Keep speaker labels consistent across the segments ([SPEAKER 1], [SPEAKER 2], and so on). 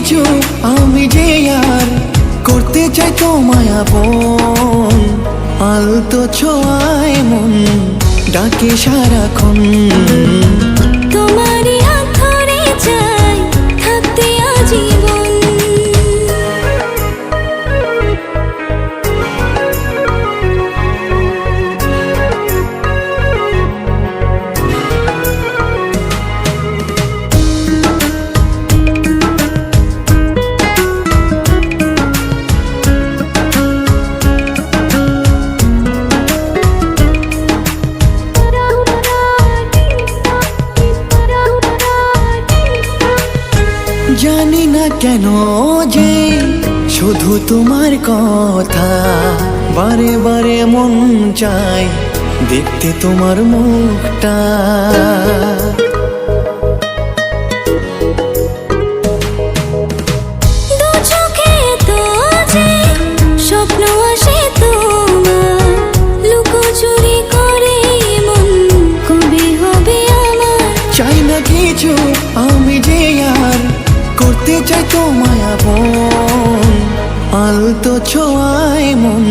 [SPEAKER 1] কিছু আমি যে আর করতে চাই তোমায় আপন। আলতো ছোঁয়ায় মন ডাকে সারাক্ষণ। জানি না কেন যে শুধু তোমার কথা। বারে বারে মন চায় দেখতে তোমার মুখটা। আপন আলতো ছোঁয়ায় মন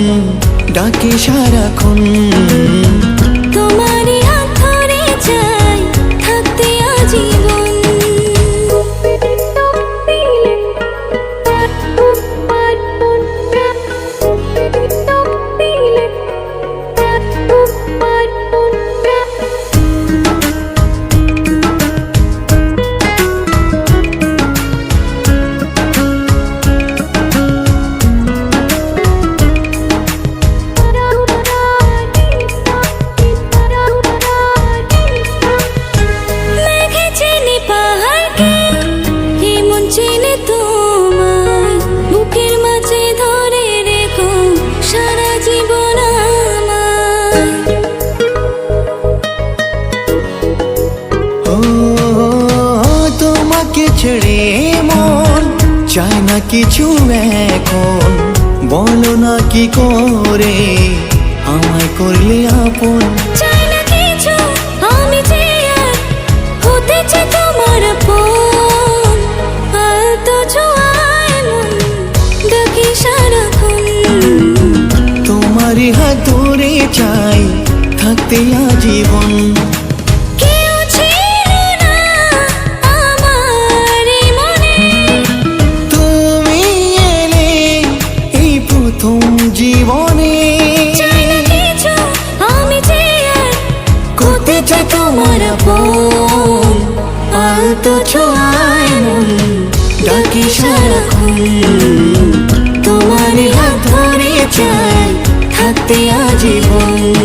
[SPEAKER 1] ডাকে সারাক্ষণ। ছেড়ে মন চায় না কিছু এখন। বলো না কি করে আমায় করলে আপন?
[SPEAKER 2] চাই না কিছু আমি হতে চাই তোমার আপন। আলতো ছোঁয়ায় মন ডাকি সারাক্ষণ।
[SPEAKER 1] তোমারই হাত ধরে চাই থাকতে আজীবন।
[SPEAKER 2] চাই
[SPEAKER 1] বোন আলতো ছোঁয়ায় মন ডাকি সারাক্ষণ। তোমার হাত ধরে চাই থাকতে আজীবন।